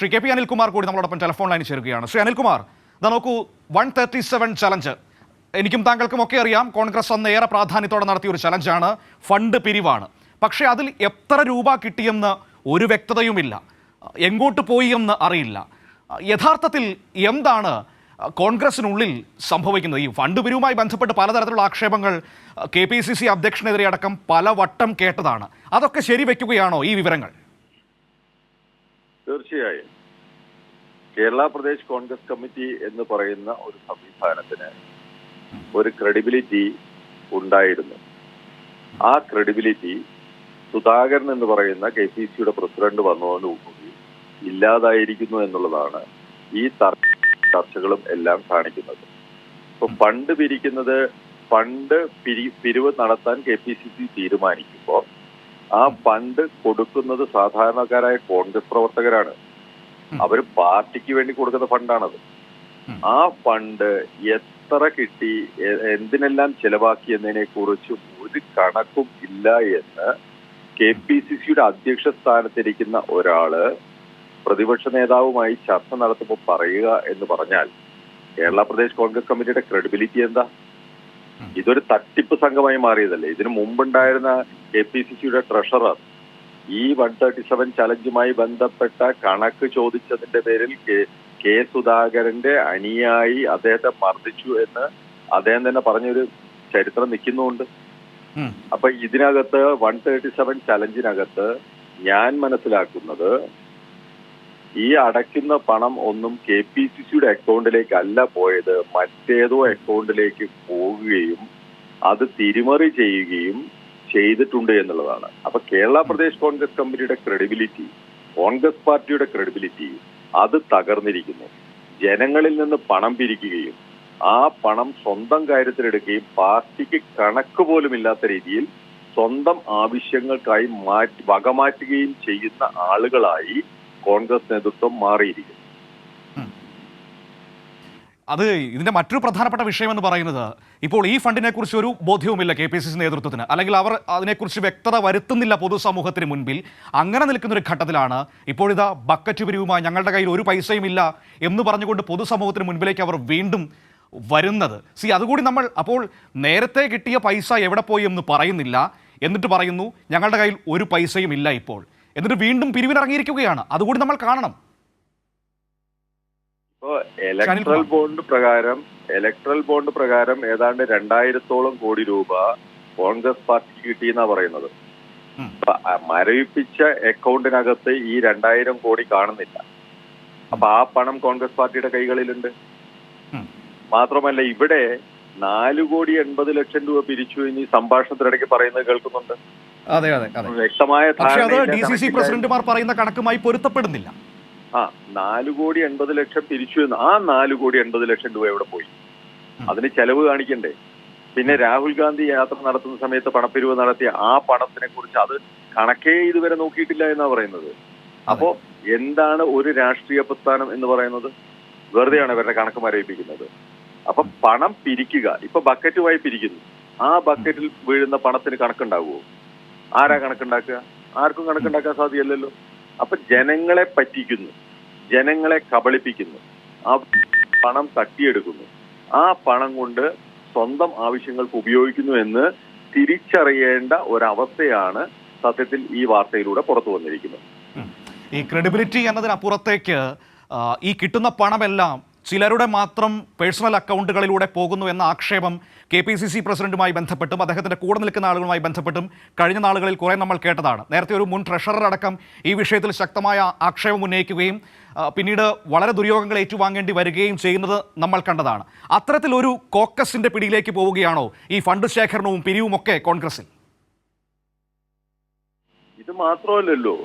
Shri K P Anilkumar കൂടി നമ്മളോടൊപ്പം telephone ലൈനിൽ ചേരുകയാണ്. ശ്രീ അനിൽകുമാർ ഇതാ നോക്കൂ വൺ തേർട്ടി സെവൻ ചലഞ്ച് എനിക്കും താങ്കൾക്കും ഒക്കെ അറിയാം കോൺഗ്രസ് അന്ന് ഏറെ പ്രാധാന്യത്തോടെ നടത്തിയ ഒരു ചലഞ്ചാണ് ഫണ്ട് പിരിവാണ്. പക്ഷേ അതിൽ എത്ര രൂപ കിട്ടിയെന്ന് ഒരു വ്യക്തതയുമില്ല. എങ്ങോട്ട് പോയി എന്ന് അറിയില്ല. യഥാർത്ഥത്തിൽ എന്താണ് കോൺഗ്രസിനുള്ളിൽ സംഭവിക്കുന്നത്? ഈ ഫണ്ട് പിരിവുമായി ബന്ധപ്പെട്ട് പലതരത്തിലുള്ള ആക്ഷേപങ്ങൾ കെ പി സി സി അധ്യക്ഷനെതിരെ അടക്കം പലവട്ടം കേട്ടതാണ്. അതൊക്കെ ശരിവെക്കുകയാണോ ഈ വിവരങ്ങൾ? തീർച്ചയായും. കേരള പ്രദേശ് കോൺഗ്രസ് കമ്മിറ്റി എന്ന് പറയുന്ന ഒരു സംവിധാനത്തിന് ഒരു ക്രെഡിബിലിറ്റി ഉണ്ടായിരുന്നു. ആ ക്രെഡിബിലിറ്റി സുധാകരൻ എന്ന് പറയുന്ന കെ സി സിയുടെ പ്രസിഡന്റ് വന്നതോടുകൂടി ഇല്ലാതായിരിക്കുന്നു എന്നുള്ളതാണ് ഈ ചർച്ചകളും എല്ലാം കാണിക്കുന്നത്. ഇപ്പൊ ഫണ്ട് പിരിക്കുന്നത് ഫണ്ട് പിരി പിരിവ് നടത്താൻ കെ പി സി സി തീരുമാനിക്കുമ്പോൾ ആ പണ്ട് കൊടുക്കുന്നത് സാധാരണക്കാരായ കോൺഗ്രസ് പ്രവർത്തകരാണ്. അവർ പാർട്ടിക്ക് വേണ്ടി കൊടുക്കുന്ന ഫണ്ടാണത്. ആ ഫണ്ട് എത്ര കിട്ടി എന്തിനെല്ലാം ചെലവാക്കി എന്നതിനെ കുറിച്ച് ഒരു കണക്കും ഇല്ല എന്ന് കെ പി സി സിയുടെ അധ്യക്ഷ സ്ഥാനത്തിരിക്കുന്ന ഒരാൾ പ്രതിപക്ഷ നേതാവുമായി ചർച്ച നടത്തുമ്പോൾ പറയുക എന്ന് പറഞ്ഞാൽ കേരള പ്രദേശ് കോൺഗ്രസ് കമ്മിറ്റിയുടെ ക്രെഡിബിലിറ്റി എന്താ? ഇതൊരു തട്ടിപ്പ് സംഘമായി മാറിയതല്ലേ? ഇതിനു മുമ്പുണ്ടായിരുന്ന കെ പി സി സിയുടെ ട്രഷറർ ഈ വൺ തേർട്ടി സെവൻ ചലഞ്ചുമായി ബന്ധപ്പെട്ട കണക്ക് ചോദിച്ചതിന്റെ പേരിൽ കെ സുധാകരന്റെ അണിയായി അദ്ദേഹത്തെ മർദ്ദിച്ചു എന്ന് അദ്ദേഹം തന്നെ പറഞ്ഞൊരു ചരിത്രം നിൽക്കുന്നുണ്ട്. അപ്പൊ ഇതിനകത്ത് വൺ തേർട്ടി സെവൻ ചലഞ്ചിനകത്ത് ഞാൻ മനസ്സിലാക്കുന്നത് ഈ അടയ്ക്കുന്ന പണം ഒന്നും കെ പി സി സിയുടെ അക്കൗണ്ടിലേക്ക് അല്ല പോയത് മറ്റേതോ അക്കൗണ്ടിലേക്ക് പോവുകയും അത് തിരിമറി ചെയ്യുകയും ചെയ്തിട്ടുണ്ട് എന്നുള്ളതാണ്. അപ്പൊ കേരള പ്രദേശ് കോൺഗ്രസ് കമ്മിറ്റിയുടെ ക്രെഡിബിലിറ്റി കോൺഗ്രസ് പാർട്ടിയുടെ ക്രെഡിബിലിറ്റി അത് തകർന്നിരിക്കുന്നു. ജനങ്ങളിൽ നിന്ന് പണം പിരിക്കുകയും ആ പണം സ്വന്തം കാര്യത്തിലെടുക്കുകയും പാർട്ടിക്ക് കണക്ക് പോലും ഇല്ലാത്ത രീതിയിൽ സ്വന്തം ആവശ്യങ്ങൾക്കായി മാറ്റി വകമാറ്റുകയും ചെയ്യുന്ന ആളുകളായി കോൺഗ്രസ് നേതൃത്വം മാറിയിരിക്കുന്നു. അത് ഇതിന്റെ മറ്റൊരു പ്രധാനപ്പെട്ട വിഷയം എന്ന് പറയുന്നത് ഇപ്പോൾ ഈ ഫണ്ടിനെ കുറിച്ച് ഒരു ബോധ്യവുമില്ല കെ പി സി സി നേതൃത്വത്തിന്. അല്ലെങ്കിൽ അവർ അതിനെക്കുറിച്ച് വ്യക്തത വരുത്തുന്നില്ല പൊതുസമൂഹത്തിന് മുൻപിൽ. അങ്ങനെ നിൽക്കുന്ന ഒരു ഘട്ടത്തിലാണ് ഇപ്പോഴിതാ ബക്കറ്റ് പിരിവുമായി ഞങ്ങളുടെ കയ്യിൽ ഒരു പൈസയും ഇല്ല എന്ന് പറഞ്ഞുകൊണ്ട് പൊതുസമൂഹത്തിന് മുൻപിലേക്ക് അവർ വീണ്ടും വരുന്നത്. സി അതുകൂടി നമ്മൾ അപ്പോൾ നേരത്തെ കിട്ടിയ പൈസ എവിടെ പോയി എന്ന് പറയുന്നില്ല. എന്നിട്ട് പറയുന്നു ഞങ്ങളുടെ കയ്യിൽ ഒരു പൈസയും ഇല്ല ഇപ്പോൾ. എന്നിട്ട് വീണ്ടും പിരിവിനിറങ്ങിയിരിക്കുകയാണ്. അതുകൂടി നമ്മൾ കാണണം. ഇപ്പോ ഇലക്ട്രൽ ബോണ്ട് പ്രകാരം ഇലക്ട്രൽ ബോണ്ട് പ്രകാരം ഏതാണ്ട് രണ്ടായിരത്തോളം കോടി രൂപ കോൺഗ്രസ് പാർട്ടിക്ക് കിട്ടിയെന്നാ പറയുന്നത്. മരവിപ്പിച്ച അക്കൗണ്ടിനകത്ത് ഈ രണ്ടായിരം കോടി കാണുന്നില്ല. അപ്പൊ ആ പണം കോൺഗ്രസ് പാർട്ടിയുടെ കൈകളിലുണ്ട്. മാത്രമല്ല ഇവിടെ നാല് കോടി എൺപത് ലക്ഷം രൂപ പിരിച്ചു എന്ന് ഈ സംഭാഷണത്തിനിടയ്ക്ക് പറയുന്നത് കേൾക്കുന്നുണ്ട്. അതെ അതെ അതെ. വ്യക്തമായ ഡി സി സി പ്രസിഡന്റുമാർ പറയുന്ന കണക്കുമായി പൊരുത്തപ്പെടുന്നില്ല. ആ നാല് കോടി എൺപത് ലക്ഷം പിരിച്ചു എന്ന്. ആ നാല് കോടി എൺപത് ലക്ഷം രൂപ എവിടെ പോയി? അതിന് ചെലവ് കാണിക്കണ്ടേ? പിന്നെ രാഹുൽ ഗാന്ധി യാത്ര നടത്തുന്ന സമയത്ത് പണപ്പിരിവ് നടത്തിയ ആ പണത്തിനെ കുറിച്ച് അത് കണക്കേ ഇതുവരെ നോക്കിയിട്ടില്ല എന്നാ പറയുന്നത്. അപ്പോ എന്താണ് ഒരു രാഷ്ട്രീയ പ്രസ്ഥാനം എന്ന് പറയുന്നത്? വെറുതെയാണ് ഇവരുടെ കണക്ക് മരവിപ്പിക്കുന്നത്. അപ്പൊ പണം പിരിക്കുക. ഇപ്പൊ ബക്കറ്റുമായി പിരിക്കുന്നു. ആ ബക്കറ്റിൽ വീഴുന്ന പണത്തിന് കണക്കുണ്ടാവുമോ? ആരാ കണക്കുണ്ടാക്കുക? ആർക്കും കണക്കുണ്ടാക്കാൻ സാധ്യമല്ലല്ലോ അപ്പൊ ജനങ്ങളെ പറ്റിക്കുന്നു. ജനങ്ങളെ കബളിപ്പിക്കുന്നു. ആ പണം തട്ടിയെടുക്കുന്നു. ആ പണം കൊണ്ട് സ്വന്തം ആവശ്യങ്ങൾക്ക് ഉപയോഗിക്കുന്നു എന്ന് തിരിച്ചറിയേണ്ട ഒരവസ്ഥയാണ് സത്യത്തിൽ ഈ വാർത്തയിലൂടെ പുറത്തു വന്നിരിക്കുന്നത്. ഈ ക്രെഡിബിലിറ്റി എന്നതിനപ്പുറത്തേക്ക് ഈ കിട്ടുന്ന പണമെല്ലാം ചിലരുടെ മാത്രം പേഴ്സണൽ അക്കൗണ്ടുകളിലൂടെ പോകുന്നു എന്ന ആക്ഷേപം കെ പി സി സി പ്രസിഡന്റുമായി ബന്ധപ്പെട്ടും അദ്ദേഹത്തിന്റെ കൂടെ നിൽക്കുന്ന ആളുകളുമായി ബന്ധപ്പെട്ടും കഴിഞ്ഞ നാളുകളിൽ കുറേ നമ്മൾ കേട്ടതാണ്. നേരത്തെ ഒരു മുൻ ട്രഷറർ അടക്കം ഈ വിഷയത്തിൽ ശക്തമായ ആക്ഷേപം ഉന്നയിക്കുകയും പിന്നീട് വളരെ ദുര്യോഗങ്ങൾ ഏറ്റുവാങ്ങേണ്ടി വരികയും ചെയ്യുന്നത് നമ്മൾ കണ്ടതാണ്. അത്തരത്തിലൊരു കോക്കസിന്റെ പിടിയിലേക്ക് പോവുകയാണോ ഈ ഫണ്ട് ശേഖരണവും പിരിവുമൊക്കെ കോൺഗ്രസിൽ? ഇത് മാത്രമല്ലല്ലോ.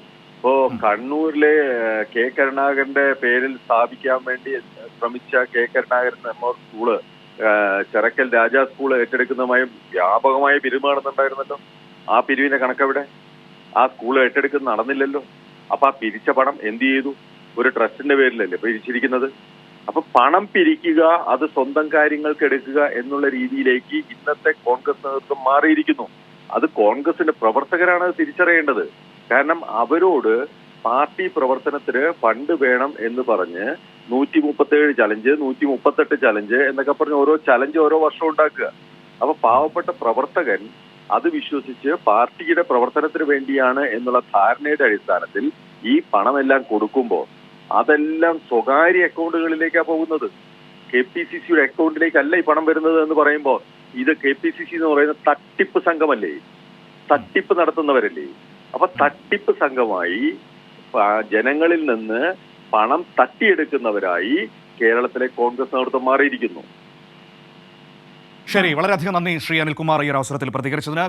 ഇപ്പോ കണ്ണൂരിലെ കെ കരുണാകരന്റെ പേരിൽ സ്ഥാപിക്കാൻ വേണ്ടി ശ്രമിച്ച K Karunakaran memorial school Chirakkal Raja school ഏറ്റെടുക്കുന്നതുമായും വ്യാപകമായ പിരിവ് ആ പിരിവിന്റെ കണക്കവിടെ? ആ സ്കൂൾ ഏറ്റെടുക്കുന്ന നടന്നില്ലല്ലോ. അപ്പൊ ആ പിരിച്ച പണം എന്ത് ചെയ്തു? ഒരു ട്രസ്റ്റിന്റെ പേരിലല്ലേ പിരിച്ചിരിക്കുന്നത്? അപ്പൊ പണം പിരിക്കുക അത് സ്വന്തം കാര്യങ്ങൾക്ക് എടുക്കുക എന്നുള്ള രീതിയിലേക്ക് ഇന്നത്തെ കോൺഗ്രസ് നേതൃത്വം മാറിയിരിക്കുന്നു. അത് കോൺഗ്രസിന്റെ പ്രവർത്തകരാണ് തിരിച്ചറിയേണ്ടത്. കാരണം അവരോട് പാർട്ടി പ്രവർത്തനത്തിന് ഫണ്ട് വേണം എന്ന് പറഞ്ഞ് നൂറ്റി മുപ്പത്തേഴ് ചലഞ്ച് നൂറ്റി മുപ്പത്തെട്ട് ചലഞ്ച് എന്നൊക്കെ പറഞ്ഞ് ഓരോ ചലഞ്ച് ഓരോ വർഷം ഉണ്ടാക്കുക. അപ്പൊ പാവപ്പെട്ട പ്രവർത്തകൻ അത് വിശ്വസിച്ച് പാർട്ടിയുടെ പ്രവർത്തനത്തിന് വേണ്ടിയാണ് എന്നുള്ള ധാരണയുടെ അടിസ്ഥാനത്തിൽ ഈ പണമെല്ലാം കൊടുക്കുമ്പോൾ അതെല്ലാം സ്വകാര്യ അക്കൗണ്ടുകളിലേക്കാണ് പോകുന്നത്. കെ പി സി സിയുടെ അക്കൗണ്ടിലേക്കല്ല ഈ പണം വരുന്നത് എന്ന് പറയുമ്പോൾ ഇത് കെ പി സി സി എന്ന് പറയുന്ന തട്ടിപ്പ് സംഘമല്ലേ? തട്ടിപ്പ് നടത്തുന്നവരല്ലേ? അപ്പൊ തട്ടിപ്പ് സംഘമായി ജനങ്ങളിൽ നിന്ന് പണം തട്ടിയെടുക്കുന്നവരായി കേരളത്തിലെ കോൺഗ്രസ് നേതൃത്വം മാറിയിരിക്കുന്നു. ശരി വളരെയധികം നന്ദി ശ്രീ അനിൽകുമാർ ഈ ഒരു അവസരത്തിൽ പ്രതികരിച്ചതിന്.